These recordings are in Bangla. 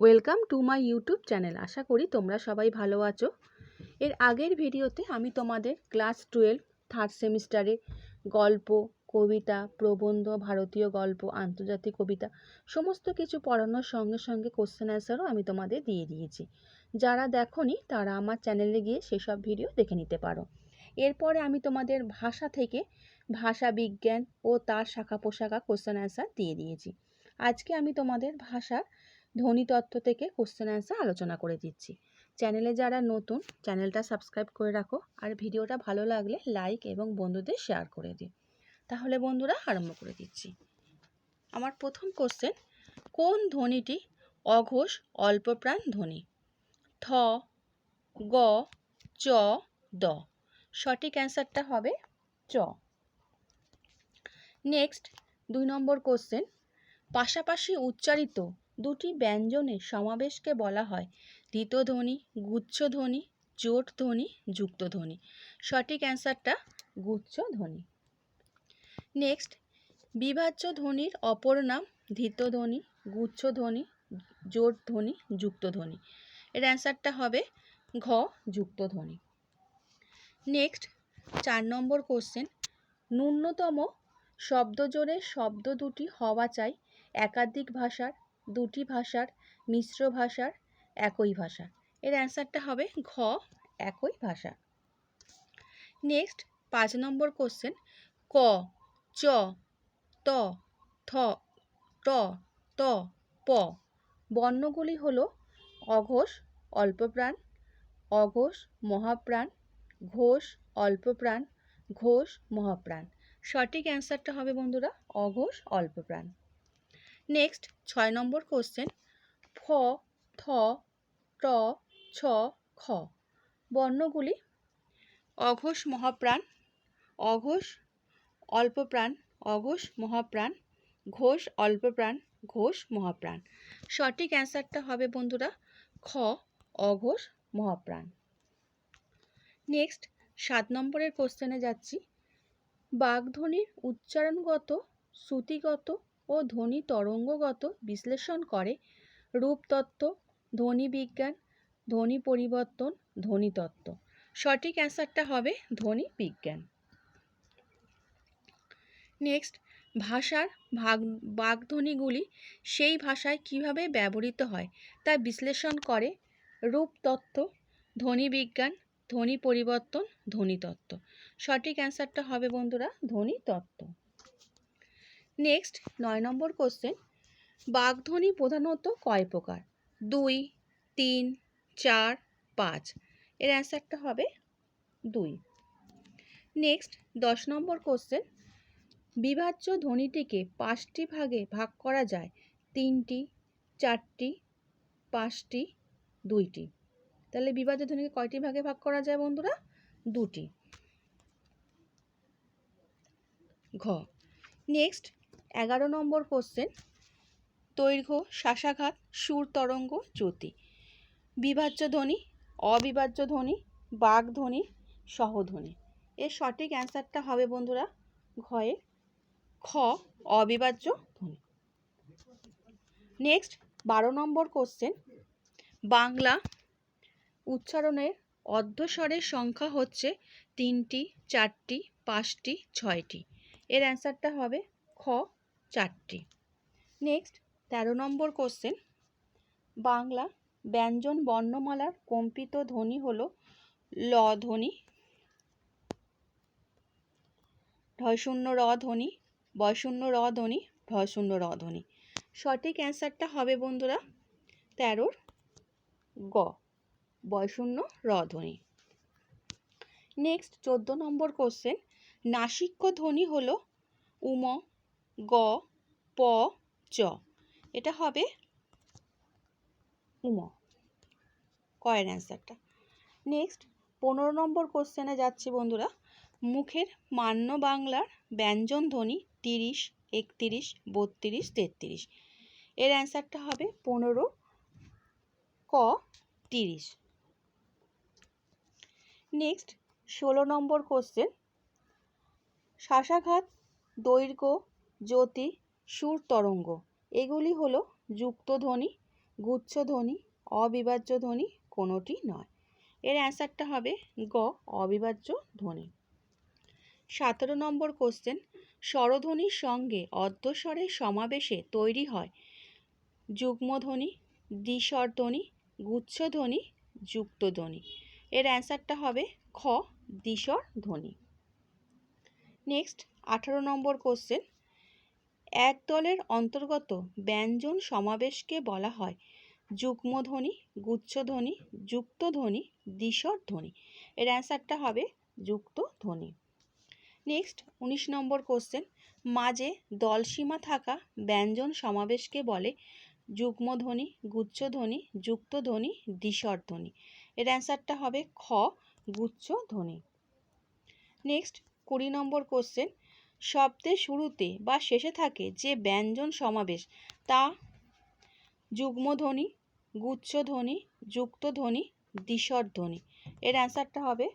Welcome to my YouTube channel আশা করি তোমরা সবাই ভালো আছো। এর আগের ভিডিওতে আমি তোমাদের ক্লাস টুয়েলভ থার্ড সেমিস্টারে গল্প, কবিতা, প্রবন্ধ, ভারতীয় গল্প, আন্তর্জাতিক কবিতা সমস্ত কিছু পড়ানোর সঙ্গে সঙ্গে কোশ্চেন অ্যান্সারও আমি তোমাদের দিয়ে দিয়েছি। যারা দেখোনি তারা আমার চ্যানেলে গিয়ে সেসব ভিডিও দেখে নিতে পারো। এরপরে আমি তোমাদের ভাষা থেকে ভাষা বিজ্ঞান ও তার শাখা পোশাকা কোশ্চেন অ্যান্সার দিয়ে দিয়েছি। আজকে আমি তোমাদের ভাষার ধ্বনিতত্ত্ব থেকে কোশ্চেন অ্যান্সার আলোচনা করে দিচ্ছি। চ্যানেলে যারা নতুন চ্যানেলটা সাবস্ক্রাইব করে রাখো আর ভিডিওটা ভালো লাগলে লাইক এবং বন্ধুদের শেয়ার করে দিও। তাহলে বন্ধুরা আরম্ভ করে দিচ্ছি। আমার প্রথম কোশ্চেন কোন ধ্বনিটি অঘোষ অল্পপ্রাণ ধ্বনি? থ, গ, চ দ সঠিক অ্যান্সারটা হবে চ। নেক্সট দুই নম্বর কোশ্চেন পাশাপাশি উচ্চারিত দুটি ব্যঞ্জনের সমাবেশকে বলা হয়। ধ্বনি গুচ্ছধ্বনি জোট ধ্বনি যুক্ত ধ্বনি সঠিক অ্যান্সারটা গুচ্ছধ্বনি। নেক্সট বিভাজ্য ধ্বনির অপর নাম ধ্বনি গুচ্ছধ্বনি জোট ধ্বনি যুক্ত ধ্বনি এর অ্যান্সারটা হবে ঘ যুক্ত ধ্বনি নেক্সট, চার নম্বর কোশ্চেন, ন্যূনতম শব্দজোড়ে শব্দ দুটি হওয়া চাই একাধিক ভাষার দুটি ভাষার, মিশ্র ভাষার, একই ভাষা। এর অ্যান্সারটা হবে ঘ, একই ভাষা। নেক্সট, পাঁচ নম্বর কোশ্চেন। ক, চ, ত, থ, ট, ত, প। বর্ণগুলি হল অঘোষ, অল্পপ্রাণ, অঘোষ, মহাপ্রাণ, ঘোষ, অল্পপ্রাণ, ঘোষ, মহাপ্রাণ। সঠিক অ্যান্সারটা হবে বন্ধুরা, অঘোষ, অল্পপ্রাণ। নেক্সট ছয় নম্বর কোশ্চেন ফ, থ, ট, ছ, খ। বর্ণগুলি। অঘোষ মহাপ্রাণ, অঘোষ অল্পপ্রাণ, অঘোষ মহাপ্রাণ, ঘোষ অল্পপ্রাণ, ঘোষ মহাপ্রাণ। সঠিক অ্যান্সারটা হবে বন্ধুরা, খ, অঘোষ মহাপ্রাণ। নেক্সট সাত নম্বরের কোশ্চেনে যাচ্ছি। বাগধ্বনির উচ্চারণগত, শ্রুতিগত ও ধ্বনি তরঙ্গগত বিশ্লেষণ করে। রূপতত্ত্ব, ধ্বনি বিজ্ঞান, ধ্বনি পরিবর্তন ধ্বনিতত্ত্ব সঠিক অ্যান্সারটা হবে ধ্বনি বিজ্ঞান। নেক্সট, ভাষার ভাগ বাগধ্বনিগুলি সেই ভাষায় কীভাবে ব্যবহৃত হয় তা বিশ্লেষণ করে। রূপতত্ত্ব, ধ্বনি বিজ্ঞান, ধ্বনি পরিবর্তন ধ্বনিতত্ত্ব সঠিক অ্যান্সারটা হবে বন্ধুরা ধ্বনিতত্ত্ব নেক্সট নয় নম্বর কোশ্চেন বাগধ্বনি প্রধানত কয় প্রকার? দুই, তিন, চার, পাঁচ। এর অ্যান্সারটা হবে দুই। নেক্সট দশ নম্বর কোশ্চেন বিভাজ্য ধ্বনিটিকে পাঁচটি ভাগে ভাগ করা যায়, তিনটি, চারটি, পাঁচটি, দুইটি। তাহলে বিভাজ্য ধ্বনিকে কয়টি ভাগে ভাগ করা যায় বন্ধুরা? দুটি। ঘ। নেক্সট এগারো নম্বর কোশ্চেন দৈর্ঘ্য শ্বাসাঘাত সুর তরঙ্গ, জ্যোতি। বিভাজ্য ধ্বনি, অবিভাজ্য ধ্বনি, বাঘ ধ্বনি সহধ্বনি এর সঠিক অ্যান্সারটা হবে বন্ধুরা ঘয়ে খ, অবিভাজ্য ধ্বনি। নেক্সট বারো নম্বর কোশ্চেন বাংলা উচ্চারণের অর্ধস্বরের সংখ্যা হচ্ছে তিনটি, চারটি, পাঁচটি, ছয়টি। এর অ্যান্সারটা হবে খ চারটি। নেক্সট তেরো নম্বর কোশ্চেন বাংলা ব্যঞ্জন বর্ণমালার কম্পিত ধ্বনি হল ল ধ্বনি ঢয়শূন্য র ধ্বনি বয়শূন্য র ধ্বনি, ভয়শূন্য র ধ্বনি। সঠিক অ্যান্সারটা হবে বন্ধুরা তেরোর গ বয়শূন্য র ধ্বনি। নেক্সট চোদ্দ নম্বর কোশ্চেন নাসিক্য ধ্বনি হল উম গ, প, চ। এটা হবে উম। কয়ের অ্যান্সারটা। নেক্সট, পনেরো নম্বর কোশ্চেনে যাচ্ছি বন্ধুরা। মুখের মান্য বাংলার ব্যঞ্জন ধ্বনি তিরিশ, একতিরিশ, বত্রিশ, তেত্রিশ। এর অ্যান্সারটা হবে পনেরো, ক, তিরিশ। নেক্সট, ষোলো নম্বর কোশ্চেন। শ্বাসাঘাত দৈর্ঘ্য জ্যোতি, সুর তরঙ্গ। এগুলি হলো যুক্তধ্বনি গুচ্ছধ্বনি অবিভাজ্য ধ্বনি কোনোটি নয়। এর অ্যান্সারটা হবে গ, অবিভাজ্য ধ্বনি। সতেরো নম্বর কোশ্চেন স্বরধ্বনির সঙ্গে অর্ধস্বরের সমাবেশে তৈরি হয় যুগ্মধ্বনি দ্বিস্বরধ্বনি গুচ্ছধ্বনি যুক্তধ্বনি এর অ্যান্সারটা হবে খ, দ্বিস্বর ধ্বনি। নেক্সট আঠারো নম্বর কোশ্চেন এক দলের অন্তর্গত ব্যঞ্জন সমাবেশকে বলা হয়। যুগ্মধ্বনি গুচ্ছধ্বনি যুক্তধ্বনি দ্বিস্বর ধ্বনি এর অ্যান্সারটা হবে যুক্ত ধ্বনি। নেক্সট, উনিশ নম্বর কোশ্চেন। মাঝে দলসীমা থাকা ব্যঞ্জন সমাবেশকে বলে যুগ্মধ্বনি গুচ্ছধ্বনি যুক্তধ্বনি দ্বিস্বর ধ্বনি। এর অ্যান্সারটা হবে খ, গুচ্ছ ধ্বনি। নেক্সট, কুড়ি নম্বর কোশ্চেন। শব্দের শুরুতে বা শেষে থাকে যে ব্যঞ্জন সমাবেশ, তা যুগ্মধ্বনি, গুচ্ছধ্বনি, যুক্তধ্বনি ধ্বনি এর অ্যান্সারটা হবে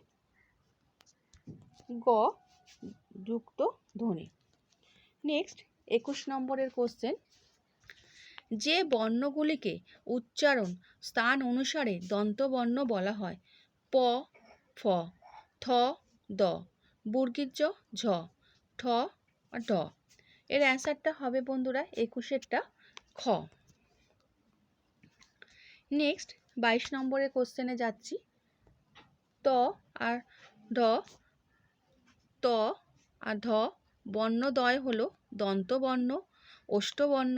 গ যুক্ত ধ্বনি নেক্সট, একুশ নম্বরের কোশ্চেন যে বর্ণগুলিকে উচ্চারণ স্থান অনুসারে দন্তবর্ণ বলা হয়, প, ফ, থ, দ, বর্গীর্য, ঝ। ঠ ড। এর অ্যান্সারটা হবে বন্ধুরা একুশেরটা খ। নেক্সট বাইশ নম্বরের কোশ্চেনে যাচ্ছি। ত আর ঢ ত আর ধ বর্ণদ্বয় হল দন্তবর্ণ ওষ্ঠবর্ণ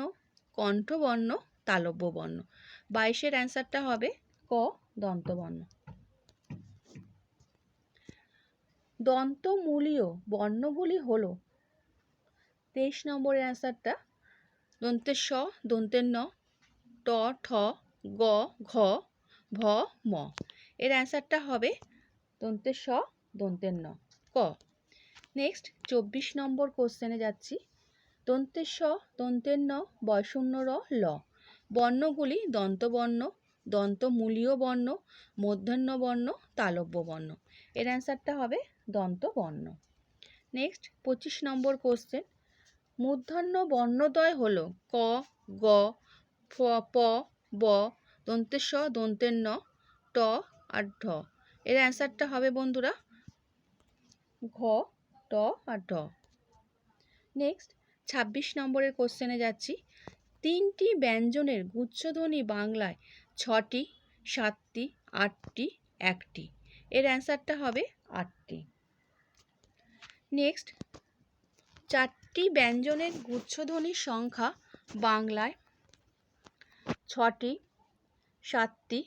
কণ্ঠবর্ণ তালব্য বর্ণ। বাইশের অ্যান্সারটা হবে ক দন্তবর্ণ দন্তমূলীয় বর্ণগুলি হল, তেইশ নম্বরের অ্যান্সারটা দন্তের স দন্তের ন, ট, ঠ, গ, ঘ, ভ, ম। এর অ্যান্সারটা হবে দন্তের স দন্তের ন, ক। নেক্সট চব্বিশ নম্বর কোশ্চেনে যাচ্ছি। দন্তের স দন্তের ন, বয়শূন্য র, ল। বর্ণগুলি দন্তবর্ণ, দন্তমূলীয় বর্ণ মূর্ধন্য বর্ণ, তালব্য বর্ণ। এর অ্যান্সারটা হবে দন্তবর্ণ নেক্সট, পঁচিশ নম্বর কোশ্চেন মূর্ধন্য বর্ণদ্বয় হল ক, গ, ফ, প, ব, দন্তের স দন্তের ন, ট আর ঢ। এর অ্যান্সারটা হবে বন্ধুরা ঘ, ট আর ঢ। নেক্সট, ছাব্বিশ নম্বরের কোশ্চেনে যাচ্ছি। তিনটি ব্যঞ্জনের গুচ্ছধ্বনি বাংলায় ছটি, সাতটি, আটটি, একটি। এর অ্যান্সারটা হবে আটটি। নেক্সট, চারটি ব্যঞ্জনের গুচ্ছধ্বনির সংখ্যা বাংলায় ছটি, সাতটি,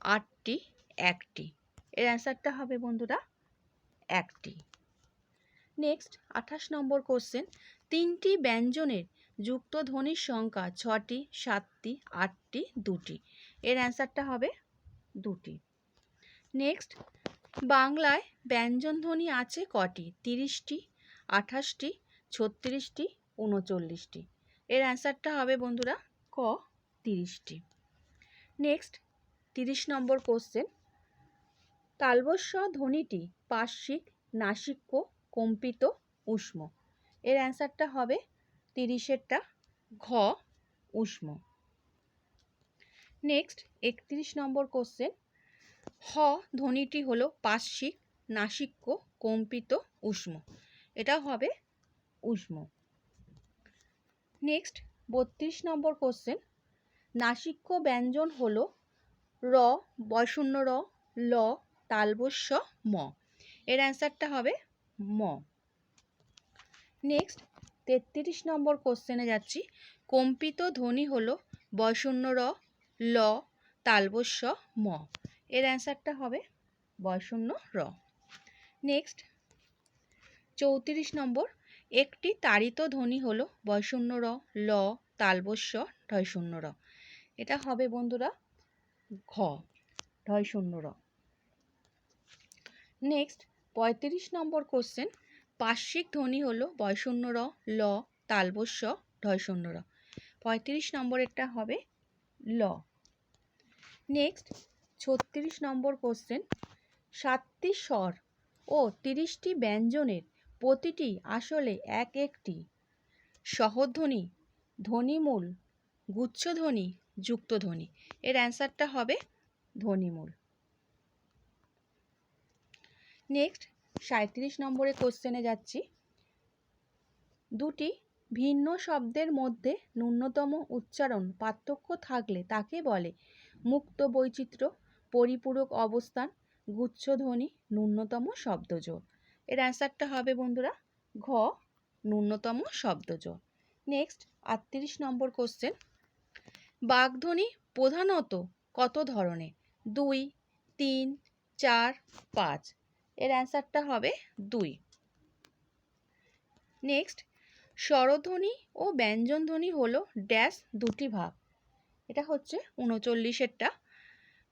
আটটি, একটি। এর অ্যান্সারটা হবে বন্ধুরা একটি। নেক্সট, আঠাশ নম্বর কোশ্চেন, তিনটি ব্যঞ্জনের যুক্ত ধ্বনির সংখ্যা ছটি, সাতটি, আটটি, দুটি। এর অ্যান্সারটা হবে দুটি। নেক্সট বাংলায় ব্যঞ্জন ধ্বনি আছে কটি? তিরিশটি, আঠাশটি, ছত্রিশটি, উনচল্লিশটি। এর অ্যান্সারটা হবে বন্ধুরা ক, তিরিশটি। নেক্সট, তিরিশ নম্বর কোশ্চেন। তালবস্য ধ্বনিটি পার্শ্বিক, নাসিক্য, কম্পিত, উষ্ম। এর অ্যান্সারটা হবে তিরিশেরটা ঘ, উষ্ম। নেক্সট, একত্রিশ নম্বর কোশ্চেন। হ ধ্বনিটি হলো পার্শ্বিক, নাসিক্য, কম্পিত, উষ্ম। এটা হবে উষ্ম। নেক্সট বত্রিশ নম্বর কোশ্চেন নাসিক্য ব্যঞ্জন হলো র বয়শূন্য র, ল, তালবস্য, ম। এর অ্যান্সারটা হবে ম। নেক্সট তেত্রিশ নম্বর কোশ্চেনে যাচ্ছি। কম্পিত ধ্বনি হলো বয়শূন্য র, ল, তালবস্য, ম। এর অ্যান্সারটা হবে বয়শূন্য র। নেক্সট চৌত্রিশ নম্বর, একটি তাড়িত ধ্বনি হল বয়শূন্য র, ল, তালবস্য ঢয়শূন্য র। এটা হবে বন্ধুরা ঘ ঢয়শূন্য র। নেক্সট পঁয়ত্রিশ নম্বর কোশ্চেন পার্শ্বিক ধ্বনি হল বয়শূন্য র, ল, তালবস্য ঢয়শূন্য র। পঁয়ত্রিশ নম্বরেরটা হবে ল। নেক্সট ছত্রিশ নম্বর কোশ্চেন সাতটি স্বর ও তিরিশটি ব্যঞ্জনের প্রতিটি আসলে এক একটি। সহধ্বনি, ধ্বনিমূল, গুচ্ছধ্বনি যুক্ত ধ্বনি এর অ্যান্সারটা হবে ধ্বনিমূল। নেক্সট সাঁত্রিশ নম্বরের কোশ্চেনে যাচ্ছি। দুটি ভিন্ন শব্দের মধ্যে ন্যূনতম উচ্চারণ পার্থক্য থাকলে তাকে বলে মুক্ত বৈচিত্র্য। পরিপূরক অবস্থান গুচ্ছধ্বনি ন্যূনতম শব্দজোড় এর অ্যান্সারটা হবে বন্ধুরা ঘ, ন্যূনতম শব্দজোড় নেক্সট, আটত্রিশ নম্বর কোশ্চেন বাগধ্বনি প্রধানত কত ধরনের? দুই, তিন, চার, পাঁচ। এর অ্যান্সারটা হবে দুই। নেক্সট, স্বরধ্বনি ও ব্যঞ্জনধ্বনি হলো ড্যাশ দুটি ভাগ। এটা হচ্ছে উনচল্লিশেরটা।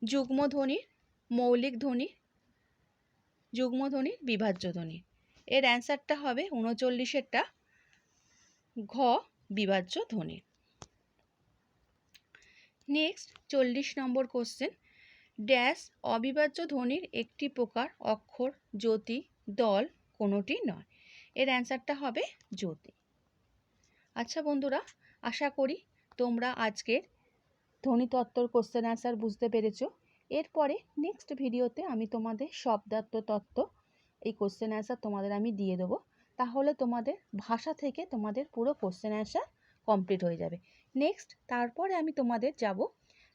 যুগ্মধ্বনির মৌলিক ধ্বনি যুগ্মধ্বনির বিভাজ্য ধ্বনি। এর অ্যান্সারটা হবে উনচল্লিশেরটা ঘ বিভাজ্য ধ্বনি। নেক্সট চল্লিশ নম্বর কোশ্চেন। ড্যাশ অবিভাজ্য ধ্বনির একটি প্রকার, অক্ষর, জ্যোতি, দল কোনোটি নয়। এর অ্যান্সারটা হবে জ্যোতি। আচ্ছা বন্ধুরা, আশা করি তোমরা আজকের ধ্বনিতত্ত্বর কোশ্চেন অ্যান্সার বুঝতে পেরেছ? এরপরে নেক্সট ভিডিওতে আমি তোমাদের শব্দার্থ তত্ত্ব এই কোশ্চেন অ্যান্সার তোমাদের আমি দিয়ে দেবো। তাহলে তোমাদের ভাষা থেকে তোমাদের পুরো কোশ্চেন অ্যান্সার কমপ্লিট হয়ে যাবে। নেক্সট তারপরে আমি তোমাদের যাব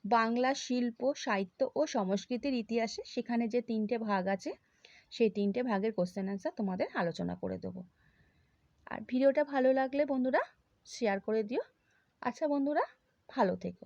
বাংলা শিল্প, সাহিত্য ও সংস্কৃতির ইতিহাসে। সেখানে যে তিনটে ভাগ আছে, সেই তিনটে ভাগের কোশ্চেন অ্যান্সার তোমাদের আলোচনা করে দেবো। আর ভিডিওটা ভালো লাগলে বন্ধুরা শেয়ার করে দিও। আচ্ছা বন্ধুরা, ভালো থেকো।